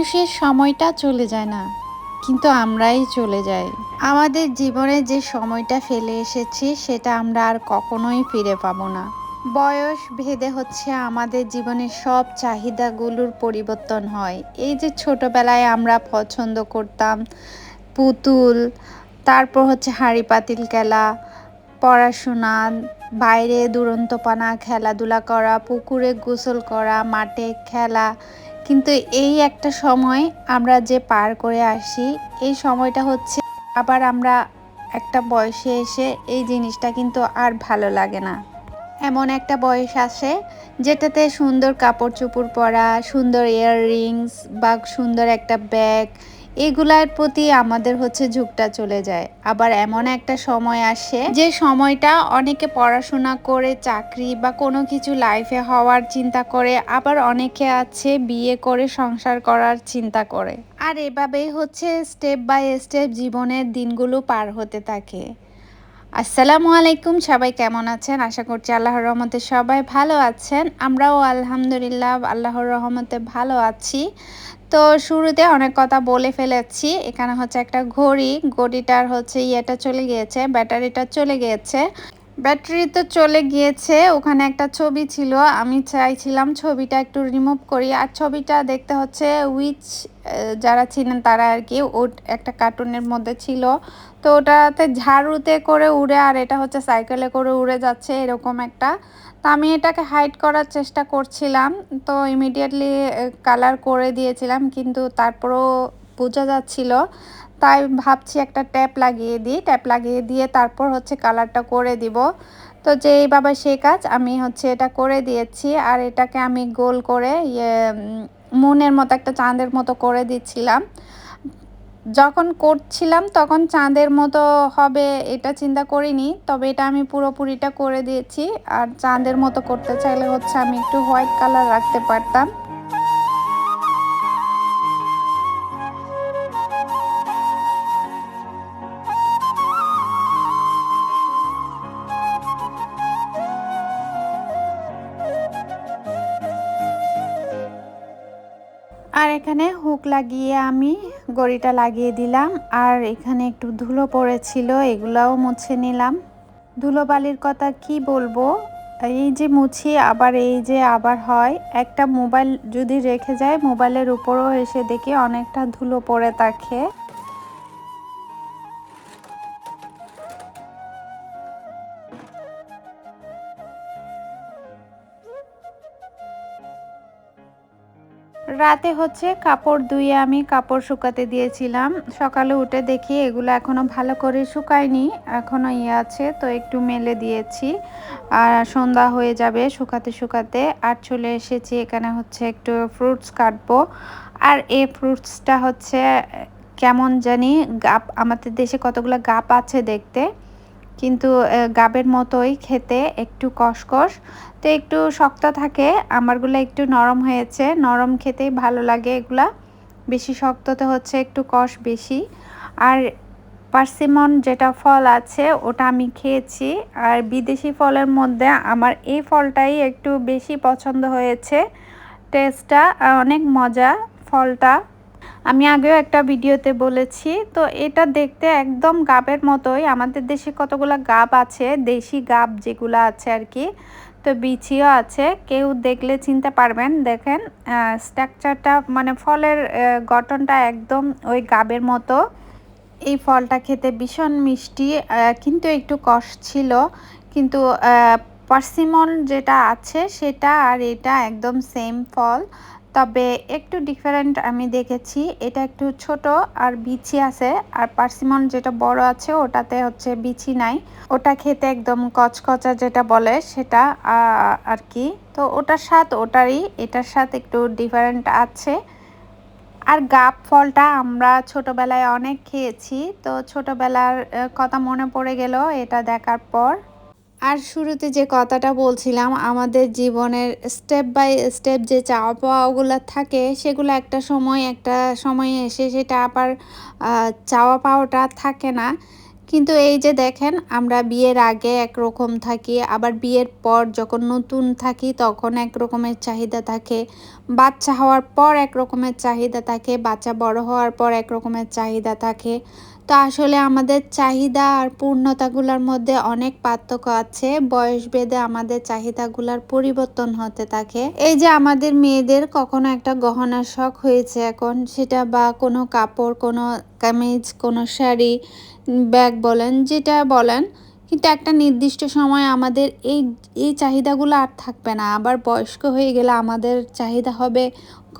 মানুষের সময়টা চলে যায় না, কিন্তু আমরাই চলে যাই। আমাদের জীবনে যে সময়টা ফেলে এসেছি, সেটা আমরা আর কখনোই ফিরে পাবো না। বয়স ভেদে হচ্ছে আমাদের জীবনের সব চাহিদাগুলোর পরিবর্তন হয়। এই যে ছোটবেলায় আমরা পছন্দ করতাম পুতুল, তারপর হচ্ছে হাঁড়ি পাতিল খেলা, পড়াশোনা, বাইরে দুরন্তপানা খেলাধুলা করা, পুকুরে গোসল করা, মাঠে খেলা কিন্তু এই একটা সময় আমরা যে পার করে আসি, এই সময়টা হচ্ছে আবার আমরা একটা বয়সে এসে এই জিনিসটা কিন্তু আর ভালো লাগে না। এমন একটা বয়স আসে যেটাতে সুন্দর কাপড় চোপড় পরা, সুন্দর ইয়াররিংস বা সুন্দর একটা ব্যাগ এগুলার প্রতি আমাদের হচ্ছে ঝুঁকটা চলে যায়। আবার এমন একটা সময় আসে যে সময়টা অনেকে পড়াশোনা করে, চাকরি বা কোনো কিছু লাইফে হওয়ার চিন্তা করে, আবার অনেকে আছে বিয়ে করে, সংসার করার চিন্তা করে। আর এভাবেই হচ্ছে স্টেপ বাই স্টেপ জীবনের দিনগুলো পার হতে থাকে। আসসালামু আলাইকুম, সবাই কেমন আছেন? আশা করছি আল্লাহর রহমতে সবাই ভালো আছেন। আমরাও আলহামদুলিল্লাহ আল্লাহর রহমতে ভালো আছি। তো শুরুতে অনেক কথা বলে ফেলেছি। এখানে হচ্ছে একটা ঘড়ি, ঘড়িটার হচ্ছে ইয়েটা চলে গিয়েছে, ব্যাটারিটা চলে গিয়েছে। ব্যাটারি তো চলে গিয়েছে, ওখানে একটা ছবি ছিল, আমি চাইছিলাম ছবিটা একটু রিমুভ করি। আর ছবিটা দেখতে হচ্ছে উইচ যারা ছিলেন তারা আর কি, ও একটা কার্টুনের মধ্যে ছিল। তো ওটাতে ঝাড়ুতে করে উড়ে, আর এটা হচ্ছে সাইকেলে করে উড়ে যাচ্ছে, এরকম একটা। তো আমি এটাকে হাইড করার চেষ্টা করছিলাম। তো ইমিডিয়েটলি কালার করে দিয়েছিলাম, কিন্তু তারপরও বোঝা যাচ্ছিল। তাই ভাবছি একটা ট্যাপ লাগিয়ে দিই। ট্যাপ লাগিয়ে দিয়ে তারপর হচ্ছে কালারটা করে দিব। তো যেইভাবে সেই কাজ, আমি হচ্ছে এটা করে দিয়েছি। আর এটাকে আমি গোল করে ইয়ে মুনের মতো, একটা চাঁদের মতো করে দিচ্ছিলাম। যখন করছিলাম তখন চাঁদের মতো হবে এটা চিন্তা করিনি, তবে এটা আমি পুরোপুরিটা করে দিয়েছি। আর চাঁদের মতো করতে চাইলে হচ্ছে আমি একটু হোয়াইট কালার রাখতে পারতাম। আর এখানে হুক লাগিয়ে আমি গড়িটা লাগিয়ে দিলাম আর এখানে একটু ধুলো পড়েছিল, এগুলাও মুছে নিলাম। ধুলো বালির কথা কি বলব? এই যে মুছি, আবার এই যে আবার হয়। একটা মোবাইল যদি রেখে যায়, মোবাইলের উপরও এসে দেখি অনেকটা ধুলো পড়ে থাকে। রাতে হচ্ছে কাপড় ধুয়ে আমি কাপড় শুকাতে দিয়েছিলাম। সকালে উঠে দেখি এগুলো এখনও ভালো করে শুকায়নি এখনও ইয়ে আছে, তো একটু মেলে দিয়েছি। আর সন্ধ্যা হয়ে যাবে শুকাতে শুকাতে, আর চলে এসেছি এখানে হচ্ছে একটু ফ্রুটস কাটবো। আর এই ফ্রুটসটা হচ্ছে কেমন জানি গাপ, আমাদের দেশে কতগুলো গাপ আছে দেখতে। কিন্তু গাবের মতোই খেতে, একটু কষকষ। তো একটু শক্ত থাকে, আমারগুলো একটু নরম হয়েছে, নরম খেতেই ভালো লাগে এগুলা। বেশি শক্ততে হচ্ছে, একটু কষ বেশি। আর পার্সিমন যেটা ফল আছে, ওটা আমি খেয়েছি। আর বিদেশি ফলের মধ্যে আমার এই ফলটাই একটু বেশি পছন্দ হয়েছে। টেস্টটা অনেক মজা ফলটা। আমি আগেও একটা ভিডিওতে বলেছি, তো এটা দেখতে একদম গাবের মতোই। আমাদের দেশে কতগুলো গাব আছে, দেশি গাব যেগুলো আছে আর কি তো বিছিও আছে। কেউ দেখলে চিনতে পারবেন, দেখেন স্ট্রাকচারটা মানে ফলের গঠনটা একদম ওই গাবের মতো। এই ফলটা খেতে ভীষণ মিষ্টি কিন্তু একটু কষ ছিল, কিন্তু পার্সিমন যেটা আছে সেটা আর এটা একদম সেম ফল। তবে একটু ডিফারেন্ট আমি দেখেছি। এটা একটু ছোট আর বিচি আছে। আর পার্সিমন যেটা বড় আছে, ওটাতে হচ্ছে বিচি নাই। ওটা খেতে একদম কচকচা যেটা বলে সেটা আর কি। তো ওটার স্বাদ ওটারই, এটার সাথে একটু ডিফারেন্ট আছে। আর গাপ ফলটা আমরা ছোটবেলায় অনেক খেয়েছি। তো ছোটবেলার কথা মনে পড়ে গেল এটা দেখার পর। আর শুরুতে যে কথাটা বলছিলাম, আমাদের জীবনের স্টেপ বাই স্টেপ যে চাওয়া পাওয়াগুলো থাকে, সেগুলো একটা সময়, একটা সময়ে এসে সেটা আবার চাওয়া পাওয়াটা থাকে না। কিন্তু এই যে দেখেন, আমরা বিয়ের আগে একরকম থাকি, আবার বিয়ের পর যখন নতুন থাকি, তখন এক রকমের চাহিদা থাকে। বাচ্চা হওয়ার পর এক রকমের চাহিদা থাকে, বাচ্চা বড় হওয়ার পর এক রকমের চাহিদা থাকে। তো আসলে আমাদের চাহিদা আর পূর্ণতাগুলোর মধ্যে অনেক পার্থক্য আছে। বয়স ভেদে আমাদের চাহিদাগুলোর পরিবর্তন হতে থাকে। এই যে আমাদের মেয়েদের কখনো একটা গহনার শখ হয়েছে এখন, সেটা বা কোনো কাপড়, কোনো কামিজ, কোনো শাড়ি, ব্যাগ বলেন, যেটা বলেন, কিন্তু একটা নির্দিষ্ট সময় আমাদের এই এই চাহিদাগুলো আর থাকবে না। আবার বয়স্ক হয়ে গেলে আমাদের চাহিদা হবে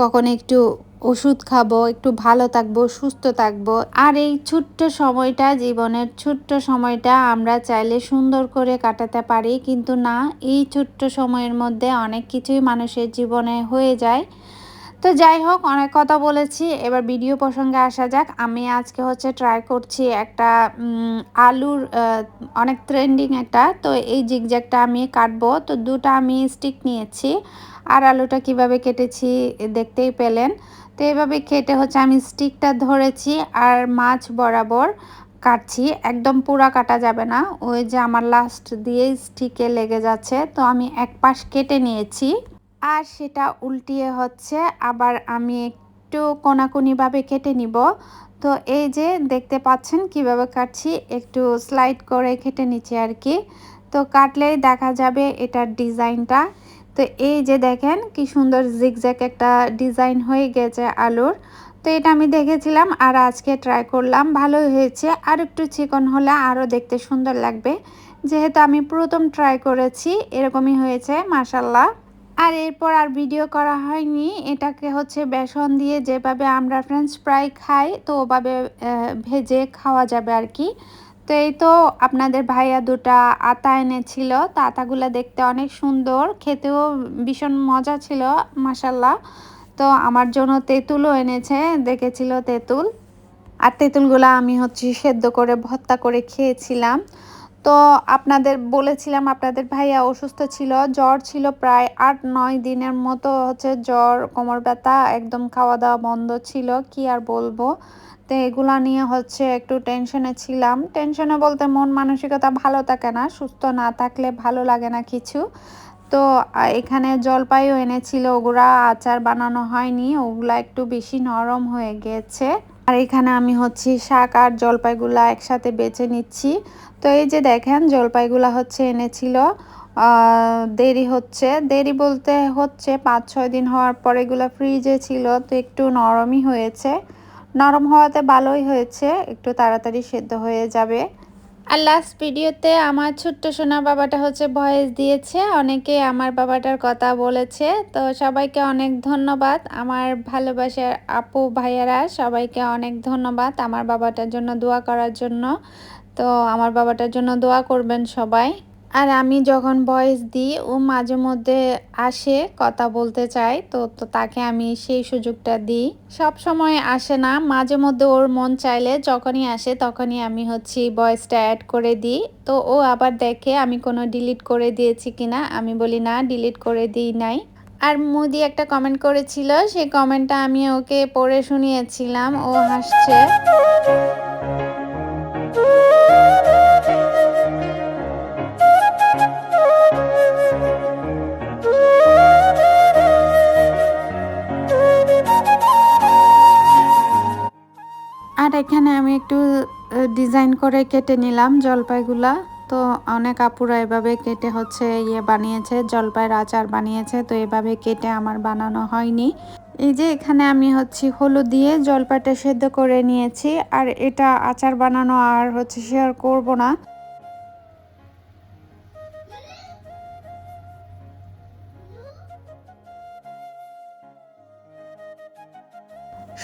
কখন একটু ওষুধ খাব, একটু ভালো থাকব, সুস্থ থাকব। আর এই ছোট্ট সময়টা, জীবনের ছোট্ট সময়টা আমরা চাইলে সুন্দর করে কাটাতে পারি। কিন্তু না, এই ছোট্ট সময়ের মধ্যে অনেক কিছুই মানুষের জীবনে হয়ে যায়। তো যাই হোক, অনেক কথা বলেছি। এবার ভিডিও প্রসঙ্গে আসা যাক। আমি আজকে হচ্ছে ট্রাই করছি একটা আলুর অনেক ট্রেন্ডিং একটা। তো এই জিগজ্যাগটা আমি কাটবো। তো দুটা আমি স্টিক নিয়েছি। আর আলুটা কীভাবে কেটেছি, দেখতেই পেলেন। তো এভাবে কেটে হচ্ছে আমি স্টিকটা ধরেছি আর মাছ বরাবর কাটছি। একদম পুরা কাটা যাবে না। ওই যে আমার লাস্ট দিয়ে স্টিকে লেগে যাচ্ছে। তো আমি এক পাশ কেটে নিয়েছি। আর সেটা উল্টিয়ে হচ্ছে। আবার আমি একটু কোনাকুনিভাবে কেটে নিব। তো এই যে দেখতে পাচ্ছেন কীভাবে কাটছি? একটু স্লাইড করে কেটে নিচ্ছি আর কি। তো কাটলেই দেখা যাবে এটার ডিজাইনটা তো এই যে দেখেন, কি সুন্দর জিগজ্যাক একটা ডিজাইন হয়ে গেছে আলুর। তো এটা আমি দেখেছিলাম আর আজকে ট্রাই করলাম, ভালোই হয়েছে। আর একটু চিকন হলে আরও দেখতে সুন্দর লাগবে। যেহেতু আমি প্রথম ট্রাই করেছি, এরকমই হয়েছে মাসাল্লাহ আর এরপর আর ভিডিও করা হয়নি, এটাকে হচ্ছে বেসন দিয়ে যেভাবে আমরা ফ্রেঞ্চ ফ্রাই খাই, তো ওভাবে ভেজে খাওয়া যাবে আর কি। তো এই তো আপনাদের ভাইয়া দুটা আতা এনেছিল। তো আতাগুলো দেখতে অনেক সুন্দর, খেতেও ভীষণ মজা ছিল মাসাল্লাহ তো আমার জন্য তেঁতুলও এনেছে, দেখেছিল তেঁতুল। আর তেঁতুলগুলো আমি হচ্ছে সেদ্ধ করে ভত্তা করে খেয়েছিলাম। তো আপনাদের, বলেছিলাম আপনাদের ভাইয়া অসুস্থ ছিল, জ্বর ছিল প্রায় আট নয় দিনের মতো হচ্ছে জ্বর কোমর ব্যথা একদম খাওয়া দাওয়া বন্ধ ছিল, কি আর বলব? তো এগুলা নিয়ে হচ্ছে একটু টেনশনে ছিলাম। টেনশনে বলতে মন মানসিকতা ভালো থাকে না, সুস্থ না থাকলে ভালো লাগে না কিছু। তো এখানে জলপাইও এনেছিল, ওগুলা আচার বানানো হয়নি, ওগুলা একটু বেশি নরম হয়ে গেছে। আর এখানে আমি হচ্ছে শাক আর জলপাইগুলা একসাথে বেছে নিচ্ছি। তো এই যে দেখেন, জলপাইগুলা হচ্ছে এনেছিল দেরি হচ্ছে। দেরি বলতে হচ্ছে পাঁচ ছয় দিন হওয়ার পর এগুলো ফ্রিজে ছিল, তো একটু নরমই হয়েছে। নরম হওয়াতে ভালোই হয়েছে, একটু তাড়াতাড়ি সেদ্ধ হয়ে যাবে। আর লাস্ট ভিডিওতে আমার ছোট্ট সোনা বাবাটা হচ্ছে ভয়েস দিয়েছে, অনেকে আমার বাবাটার কথা বলেছে, তো সবাইকে অনেক ধন্যবাদ। আমার ভালোবাসার আপু ভাইয়ারা, সবাইকে অনেক ধন্যবাদ আমার বাবাটার জন্য দোয়া করার জন্য। তো আমার বাবাটার জন্য দোয়া করবেন সবাই। আর আমি যখন ভয়েস দিই, ও মাঝে মধ্যে আসে, কথা বলতে চায়, তো তো তাকে আমি সেই সুযোগটা দিই। সব সময় আসে না, মাঝে মধ্যে ওর মন চাইলে যখনই আসে তখনই আমি হচ্ছি ভয়েসটা অ্যাড করে দিই। তো ও আবার দেখে আমি কোনো ডিলিট করে দিয়েছি কিনা, আমি বলি, না ডিলিট করে দিই নাই। আর মোদি একটা কমেন্ট করেছিল, সেই কমেন্টটা আমি ওকে পড়ে শুনিয়েছিলাম, ও হাসছে। আর এখানে আমি একটু ডিজাইন করে কেটে নিলাম জলপাইগুলা। তো অনেক আপুরা এভাবে কেটে হচ্ছে ইয়ে বানিয়েছে, জলপাইয়ের আচার বানিয়েছে, তো এভাবে কেটে আমার বানানো হয়নি। এই যে এখানে আমি হচ্ছে হলুদ দিয়ে জলপাইটা সেদ্ধ করে নিয়েছি, আর এটা আচার বানানো আর হচ্ছে শেয়ার করব না।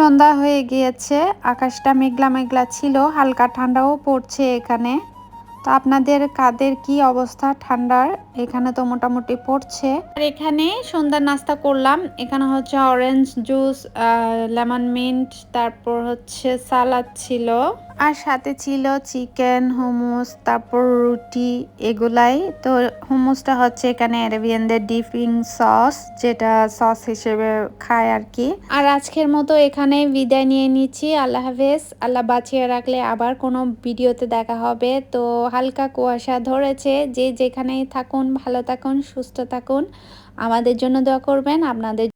সন্ধ্যা হয়ে গিয়েছে, আকাশটা মেঘলা মেঘলা ছিল, হালকা ঠান্ডাও পড়ছে এখানে। তো আপনাদের কাদের কি অবস্থা ঠান্ডার? এখানে তো মোটামুটি পড়ছে। আর এখানে সন্ধ্যার নাস্তা করলাম। এখানে হচ্ছে অরেঞ্জ জুস লেমন মিন্ট তারপর হচ্ছে সালাদ ছিল। আর সাথে ছিল চিকেন হোমোস তারপর রুটি এগুলাই। তো হোমোসটা হচ্ছে এখানে অ্যারেবিয়ানদের ডিপিং সস যেটা সস হিসেবে খায় আর কি। আর আজকের মতো এখানে বিদায় নিয়ে নিচ্ছি। আল্লাহ হাফেজ। আল্লাহ বাঁচিয়ে রাখলে আবার কোনো ভিডিওতে দেখা হবে। তো হালকা কুয়াশা ধরেছে। যে যেখানেই থাকুন ভালো থাকুন সুস্থ থাকুন। আমাদের জন্য দোয়া করবেন আপনাদের